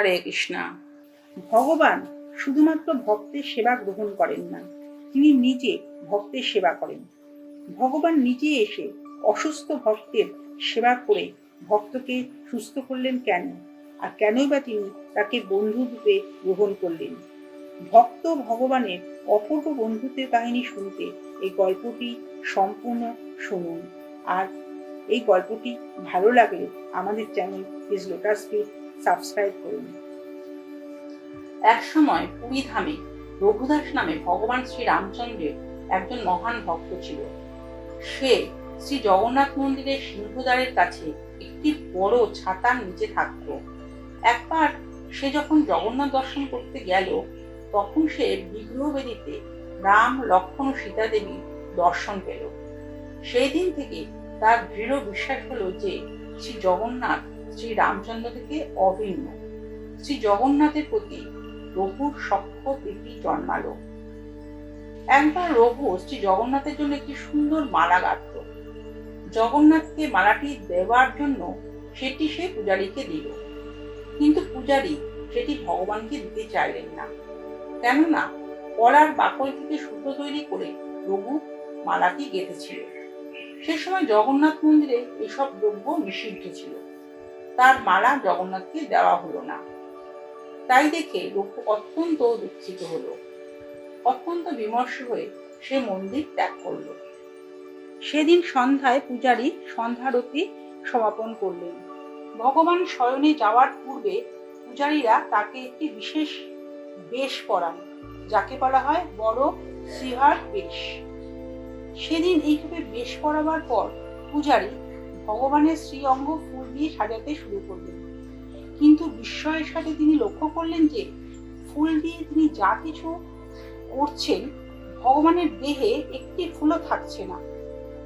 হরে কৃষ্ণা। ভগবান শুধুমাত্র ভক্তের সেবা গ্রহণ করেন না, তিনি নিজে ভক্তের সেবা করেন। ভগবান নিজে এসে অসুস্থ ভক্তের সেবা করে ভক্তকে সুস্থ করলেন কেন? আর কেনই বা তিনি তাকে বন্ধু রূপে গ্রহণ করলেন? ভক্ত ভগবানের অপূর্ব বন্ধুত্বের কাহিনী শুনতে এই গল্পটি সম্পূর্ণ শুনুন। আর এই গল্পটি ভালো লাগলে আমাদের চ্যানেল প্লিজ লোটাসকে সাবস্ক্রাইব করুন। এক সময় পুরী ধামে রঘুদাস নামে ভগবান শ্রী রামচন্দ্রের একজন মহান ভক্ত ছিল। সে শ্রী জগন্নাথ মন্দিরের সিংহদ্বারের কাছে একটি বড় ছাতার নিচে থাকত। একবার সে যখন জগন্নাথ দর্শন করতে গেল, তখন সে বিগ্রহ বেদিতে রাম লক্ষ্মণ সীতা দেবী দর্শন পেল। সেই দিন থেকে তার দৃঢ় বিশ্বাস হলো যে শ্রী জগন্নাথ শ্রী রামচন্দ্র থেকে অভিন্ন। শ্রী জগন্নাথের প্রতি রঘুর সখ্য প্রীতি জন্মালো। একবার রঘু শ্রী জগন্নাথের জন্য একটি সুন্দর মালা গাঁথল। জগন্নাথকে মালাটি দেওয়ার জন্য সেটি সে পূজারীকে দিল। কিন্তু পূজারী সেটি ভগবানকে দিতে চাইলেন না। কেননা কলার বাকল থেকে সুতো তৈরি করে রঘু মালাটি গেঁথেছিল সে সময় জগন্নাথ মন্দিরে এসব দ্রব্য নিষিদ্ধ ছিল। তার মালা জগন্নাথকে দেওয়া হলো না। তাই দেখে রঘু অত্যন্ত দুঃখিত হলো। অত্যন্ত বিমর্ষ হয়ে সে মন্দির ত্যাগ করল। সেদিন সন্ধ্যায় পূজারী সন্ধ্যারতি সমাপন করলেন। ভগবান শয়নে যাওয়ার পূর্বে পূজারীরা তাকে একটি বিশেষ বেশ পরান, যাকে বলা হয় বড় শ্রীহার বেশ। সেদিন এইভাবে বেশ পরাবার পর পূজারী ভগবানের শ্রী অঙ্গ দিয়ে সাজাতে শুরু করলেন। কিন্তু বিস্ময়ের সাথে তিনি লক্ষ্য করলেন যে, ফুল দিয়ে তিনি যা কিছু করছেন, ভগবানের দেহে একটি ফুলও থাকছে না।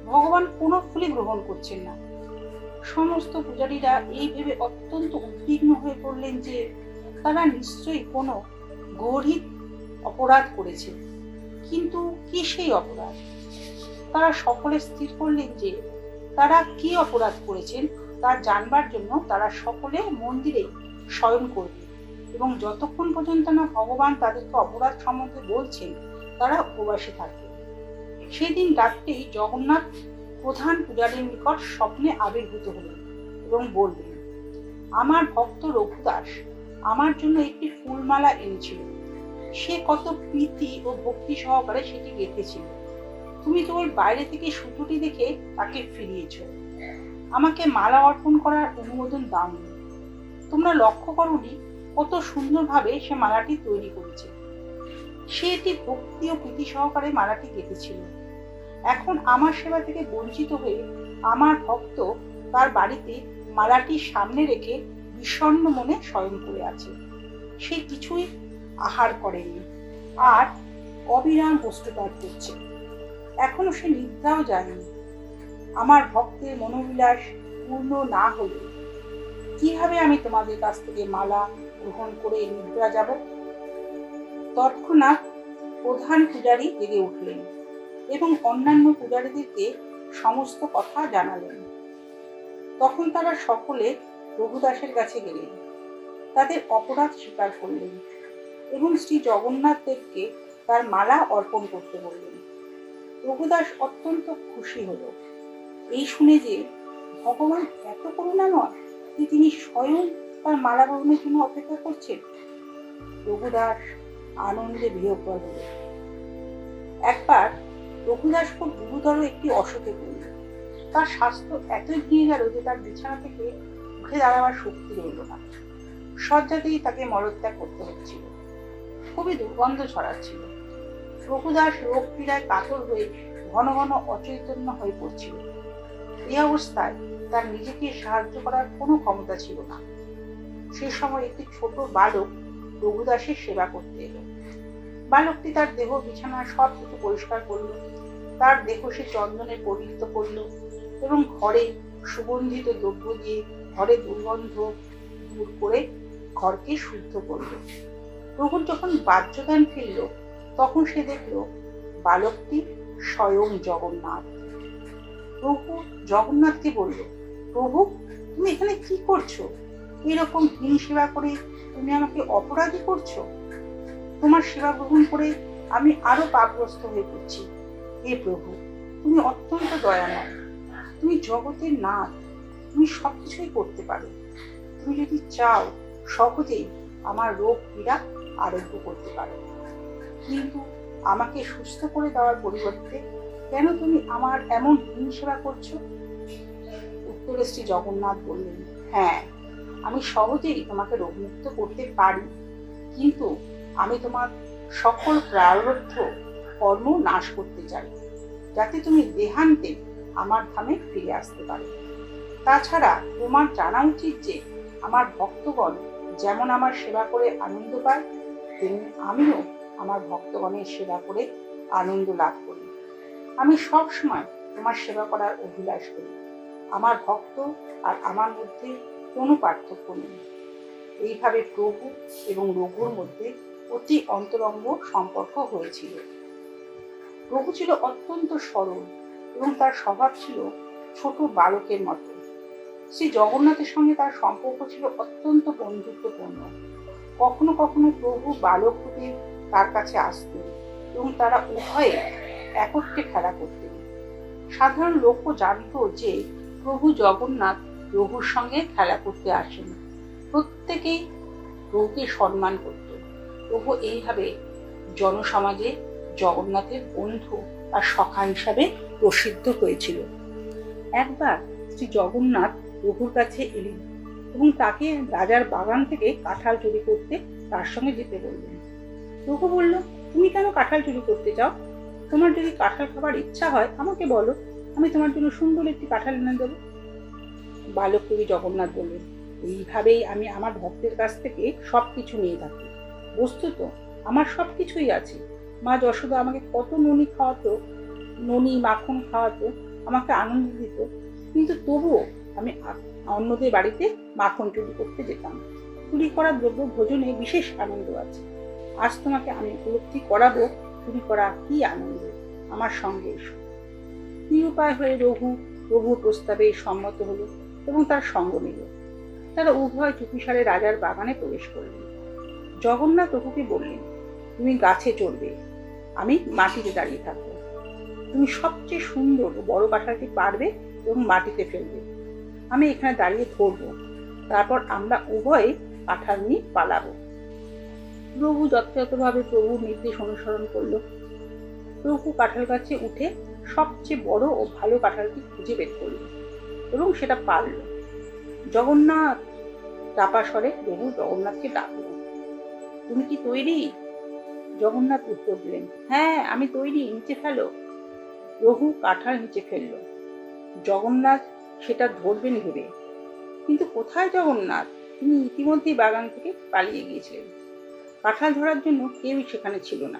ভগবান কোনো ফুলই গ্রহণ করছেন না। সমস্ত পূজারীরা এই ভেবে অত্যন্ত উদ্বিগ্ন হয়ে পড়লেন যে, তারা নিশ্চয়ই কোনো গরিব অপরাধ করেছে। কিন্তু কি সেই অপরাধ? তারা সকলে স্থির করলেন যে, তারা কি অপরাধ করেছেন? তা জানবার জন্য তারা সকলে মন্দিরে শয়ন করবে। এবং যতক্ষণ পর্যন্ত না ভগবান তাদেরকে অপরাধ সম্বন্ধে বলছেন, তারা উপবাসে থাকবে। সেদিন রাত্রেই জগন্নাথ প্রধান পূজারীর নিকট স্বপ্নে আবির্ভূত হলেন এবং বললেন, আমার ভক্ত রঘুদাস, আমার জন্য একটি ফুলমালা এনেছিল। সে কত প্রীতি ও ভক্তি সহকারে সেটি গেঁথেছিল তুমি কেবল বাইরে থেকে সুতোটি দেখে তাকে ফিরিয়েছ। আমাকে মালা অর্পণ করার অনুমোদন দাওনি। তোমরা লক্ষ্য করনি কত সুন্দরভাবে সে মালাটি তৈরি করেছে। সে এটি ভক্তি ও প্রীতি সহকারে মালাটি গেঁথেছিল। এখন আমার সেবা থেকে বঞ্চিত হয়ে আমার ভক্ত তার বাড়িতে মালাটি সামনে রেখে বিষণ্ণ মনে স্বয়ং করে আছে। সে কিছুই আহার করেনি আর অবিরাম বস্তুপাত করছে। এখনও সে নিদ্রাও যায়নি আমার ভক্তের মনোবিলাস পূর্ণ না হলে কীভাবে আমি তোমাদের কাছ থেকে মালা গ্রহণ করে নিদ্রা যাব? তৎক্ষণাৎ প্রধান পূজারী জেগে উঠলেন এবং অন্যান্য পূজারীদেরকে সমস্ত কথা জানালেন। তখন তারা সকলে রঘুদাসের কাছে গেলেন। তাদের অপরাধ স্বীকার করলেন এবং শ্রী জগন্নাথ দেবকে তার মালা অর্পণ করতে বললেন। রঘুদাস অত্যন্ত খুশি হলো। এই শুনে যে ভগবান এত করুণাময় যে তিনি স্বয়ং তার মালা গ্রহণের জন্য অপেক্ষা করছেন। রঘুদাস আনন্দে হল একবার রঘুদাস খুব গুরুতর একটি অসুখে পড়ল তার স্বাস্থ্য এতই ভেঙে গেল যে তার বিছানা থেকে উঠে দাঁড়াবার শক্তি রইল না। শয্যাতেই তাকে মলত্যাগ করতে হচ্ছিল। খুবই দুর্গন্ধ ছড়াচ্ছিল। রঘুদাস রোগ পীড়ায় কাতর হয়ে ঘন ঘন অচৈতন্য হয়ে পড়ছিল। এই অবস্থায় তার নিজেকে সাহায্য করার কোনো ক্ষমতা ছিল না। সে সময় একটি ছোট বালক রঘুদাসের সেবা করতে এলো। বালকটি তার দেহ বিছানা সব কিছু পরিষ্কার করল। তার দেহ সে চন্দনে পবিত্র করল এবং ঘরে সুগন্ধিত দ্রব্য দিয়ে ঘরে দুর্গন্ধ দূর করে ঘরকে শুদ্ধ করল। রঘুর যখন বাহ্যজ্ঞান ফিরল, তখন সে দেখল বালকটি স্বয়ং জগন্নাথ। প্রভু জগন্নাথকে বলল, প্রভু, তুমি এখানে কি করছ? এরকম হীন সেবা করে তুমি আমাকে অপরাধী করছ? তোমার সেবা গ্রহণ করে আমি আরও পাপগ্রস্ত হয়ে পড়ছি। হে প্রভু, তুমি অত্যন্ত দয়াময়। তুমি জগতের নাথ। তুমি সবকিছুই করতে পারো। তুমি যদি চাও, সহজেই আমার রোগ পীড়া আরোগ্য করতে পারো। কিন্তু আমাকে সুস্থ করে দেওয়ার পরিবর্তে কেন তুমি আমার এমন হীন সেবা করছ? উত্তরে শ্রী জগন্নাথ বললেন হ্যাঁ আমি সহজেই তোমাকে রোগমুক্ত করতে পারি, কিন্তু আমি তোমার সকল প্রারব্ধ কর্ম নাশ করতে চাই, যাতে তুমি দেহান্তে আমার ধামে ফিরে আসতে পারো। তাছাড়া তোমার জানা উচিত যে আমার ভক্তগণ যেমন আমার সেবা করে আনন্দ পায়, তেমনি আমিও আমার ভক্তগণের সেবা করে আনন্দ লাভ করি। আমি সব সময় তোমার সেবা করার অভিলাষ করি। আমার ভক্ত আর আমার মধ্যে কোনো পার্থক্য নেই। এইভাবে প্রভু এবং রঘুর মধ্যে অতি অন্তরঙ্গ সম্পর্ক হয়েছিল। প্রভু ছিল অত্যন্ত সরল এবং তার স্বভাব ছিল ছোট বালকের মতো। শ্রী জগন্নাথের সঙ্গে তার সম্পর্ক ছিল অত্যন্ত বন্ধুত্বপূর্ণ। কখনো কখনো প্রভু বালক রূপে তার কাছে আসতেন এবং তারা উভয়ে একত্রে খেলা করতেন সাধারণ লোকও জানতো যে প্রভু জগন্নাথ রঘুর সঙ্গে খেলা করতে আসেন। প্রত্যেকেই প্রভুকে সম্মান করত। প্রভু এইভাবে জনসমাজে জগন্নাথের বন্ধু আর সখা হিসাবে প্রসিদ্ধ হয়েছিল। একবার শ্রী জগন্নাথ প্রভুর কাছে এলেন এবং তাকে রাজার বাগান থেকে কাঁঠাল চুরি করতে তার সঙ্গে যেতে বললেন। প্রভু বলল, তুমি কেন কাঁঠাল চুরি করতে চাও? তোমার যদি কাঁঠাল খাবার ইচ্ছা হয়, আমাকে বলো। আমি তোমার জন্য সুন্দর একটি কাঁঠাল এনে দেবো। বালক কবি জগন্নাথ বললেন, এইভাবেই আমি আমার ভক্তের কাছ থেকে সব কিছু নিয়ে থাকি। বস্তুত আমার সব কিছুই আছে। মা যশোদা আমাকে কত ননি খাওয়াতো, ননি মাখন খাওয়াতো, আমাকে আনন্দ দিত। কিন্তু তবুও আমি অন্যদের বাড়িতে মাখন চুরি করতে যেতাম। চুরি করা দ্রব্য ভোজনে বিশেষ আনন্দ আছে। আজ তোমাকে আমি উপলব্ধি করাবো চুরি করা কি আনন্দ? আমার সঙ্গে এসো। নিরুপায় হয়ে রঘু প্রভুর প্রস্তাবে সম্মত হলো এবং তার সঙ্গ নিল। তারা উভয় চুপিসারে রাজার বাগানে প্রবেশ করলেন। জগন্নাথ রঘুকে বললেন, তুমি গাছে চড়বে, আমি মাটিতে দাঁড়িয়ে থাকব। তুমি সবচেয়ে সুন্দর বড় কাঁঠালটি পারবে এবং মাটিতে ফেলবে। আমি এখানে দাঁড়িয়ে ধরবো, তারপর আমরা উভয়ে কাঁঠাল নিয়ে পালাবো। প্রভু যথাযথভাবে প্রভুর নির্দেশ অনুসরণ করল। প্রভু কাঁঠাল গাছে উঠে সবচেয়ে বড় ও ভালো কাঁঠালটি খুঁজে বের করল এবং সেটা পারল জগন্নাথ চাপা স্বরে প্রভু জগন্নাথকে ডাকল তুমি কি তৈরি? জগন্নাথ উত্তর দিলেন হ্যাঁ আমি তৈরি, নিচে ফেলো। প্রভু কাঁঠাল নিচে ফেলল, জগন্নাথ সেটা ধরবেন ভেবে, কিন্তু কোথায় জগন্নাথ? তিনি ইতিমধ্যেই বাগান থেকে পালিয়ে গিয়েছিলেন কাঁঠাল ধরার জন্য কেউই সেখানে ছিল না।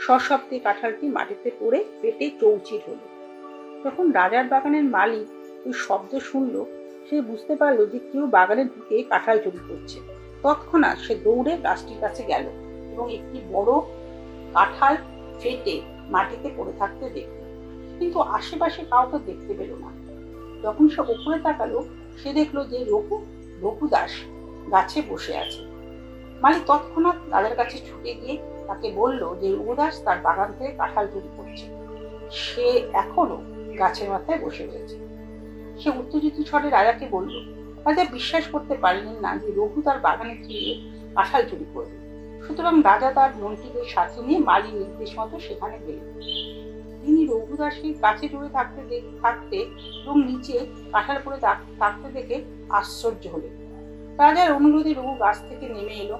সশব্দে কাঁঠালটি মাটিতে পড়ে পেটে চৌচির হলো। যখন রাজার বাগানের মালিক ওই শব্দ শুনলো, সে বুঝতে পারল যে কেউ বাগানে ঢুকে কাঁঠাল চুরি করছে। তৎক্ষণাৎ সে দৌড়ে গাছটির কাছে গেল এবং একটি বড় কাঁঠাল ফেটে মাটিতে পড়ে থাকতে দেখল। কিন্তু আশেপাশে কাউকে দেখতে পেল না। যখন সে উপরে তাকালো, সে দেখল যে রঘু রঘু দাস গাছে বসে আছে। মালিক তৎক্ষণাৎ দাদার কাছে ছুটে গিয়ে তাকে বলল যে রঘুদাস তার বাগান থেকে কাঁঠাল চুরি করছে। সে এখনও গাছের মাথায় বসে রয়েছে। সে উত্তেজিত স্বরে রাজাকে বলল রাজা বিশ্বাস করতে পারলেন না যে রঘু তার বাগানে গিয়ে কাঁঠাল চুরি করবে। সুতরাং রাজা তার মন্ত্রীদের সাথে নিয়ে মালির নির্দেশ মতো সেখানে গেলেন। তিনি রঘুদাসের কাছে জুড়ে থাকতে থাকতে এবং নিচে কাঁঠাল পরে থাক- থাকতে দেখে আশ্চর্য হলেন। রাজার অনুরোধে রঘু গাছ থেকে নেমে এলো।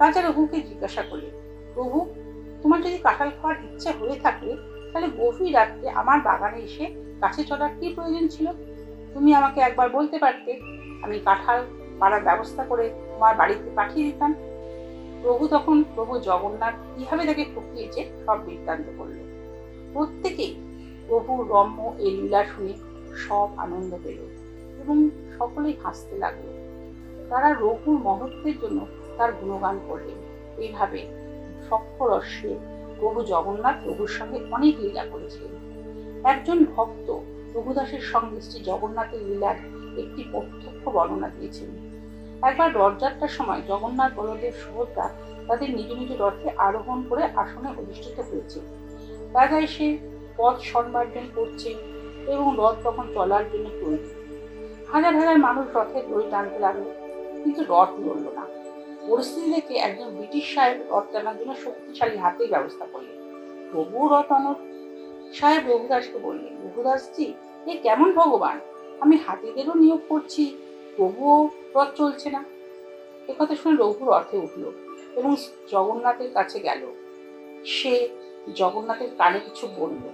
রাজা রঘুকে জিজ্ঞাসা করলেন প্রভু, তোমার যদি কাঁঠাল খাওয়ার ইচ্ছে হয়ে থাকে, তাহলে গভীর রাত্রে আমার বাগানে এসে গাছে চড়ার কি প্রয়োজন ছিল? তুমি আমাকে একবার বলতে পারতে, আমি কাঁঠাল পাড়ার ব্যবস্থা করে তোমার বাড়িতে পাঠিয়ে দিতাম। প্রভু তখন, প্রভু জগন্নাথ কীভাবে তাকে ঠকিয়েছে সব বৃত্তান্ত করল। প্রত্যেকেই প্রভু রম্য এই লীলা শুনে সব আনন্দ পেল এবং সকলেই হাসতে লাগল। তারা রঘুর মহত্বের জন্য তার গুণগান করলেন। এইভাবে সক্ষরস্যে প্রভু জগন্নাথ প্রভুর সঙ্গে অনেক লীলা করেছিলেন। একজন ভক্ত প্রভুদাসের সঙ্গে শ্রী জগন্নাথের লীলার একটি প্রত্যক্ষ বর্ণনা দিয়েছেন। একবার রথযাত্রার সময় জগন্নাথ বলদেব সুভদ্রা তাদের নিজ নিজ রথে আরোহণ করে আসনে অধিষ্ঠিত হয়েছে। রাজা এসে পথ সম্মার্জন করছে এবং রথ তখন চলার জন্য তৈরি হাজার হাজার মানুষ রথের দড়ি টানতে লাগল, কিন্তু রথ নড়ল না। পরিস্থিতি দেখে একজন ব্রিটিশ সাহেব রথ টানার জন্য শক্তিশালী হাতের ব্যবস্থা করলেন। তবুও রথ অনর সাহেব রঘুদাসকে বললেন, রঘুদাসজি, এ কেমন ভগবান? আমি হাতিদেরও নিয়োগ করছি, তবুও রথ চলছে না? একথা শুনে রঘু রথে উঠল এবং জগন্নাথের কাছে গেল। সে জগন্নাথের কানে কিছু বলল।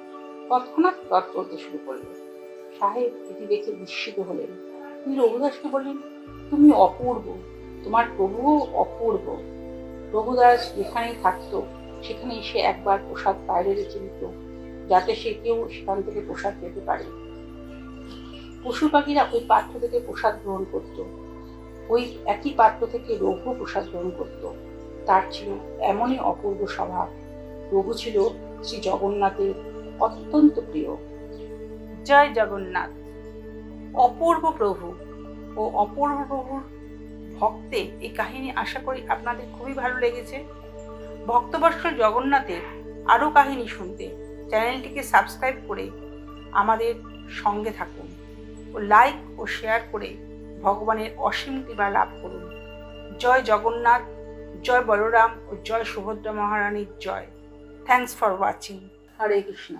তৎক্ষণাৎ রথ চলতে শুরু করল। সাহেব এটি দেখে বিস্মিত হলেন। তিনি রঘুদাসকে বললেন, তুমি অপূর্ব তোমার প্রভুও অপূর্ব। প্রভুদাস যেখানেই থাকতো সেখানে সে একবার প্রসাদ বাইরে রেখে দিত, যাতে সে কেউ সেখান থেকে প্রসাদ পেতে পারে। পশু পাখিরা ওই পাত্র থেকে প্রসাদ গ্রহণ করত। ওই একই পাত্র থেকে রঘু প্রসাদ গ্রহণ করত। তার ছিল এমনই অপূর্ব স্বভাব। রঘু ছিল শ্রী জগন্নাথের অত্যন্ত প্রিয়। জয় জগন্নাথ। অপূর্ব প্রভু ও অপূর্ব প্রভুর ভক্তে এই কাহিনী আশা করি আপনাদের খুবই ভালো লেগেছে। ভক্তবর্ষ জগন্নাথের আরও কাহিনী শুনতে চ্যানেলটিকে সাবস্ক্রাইব করে আমাদের সঙ্গে থাকুন ও লাইক ও শেয়ার করে ভগবানের অসীম কৃপা লাভ করুন। জয় জগন্নাথ, জয় বলরাম ও জয় সুভদ্রা মহারানীর জয়। Thanks for watching Hare Krishna.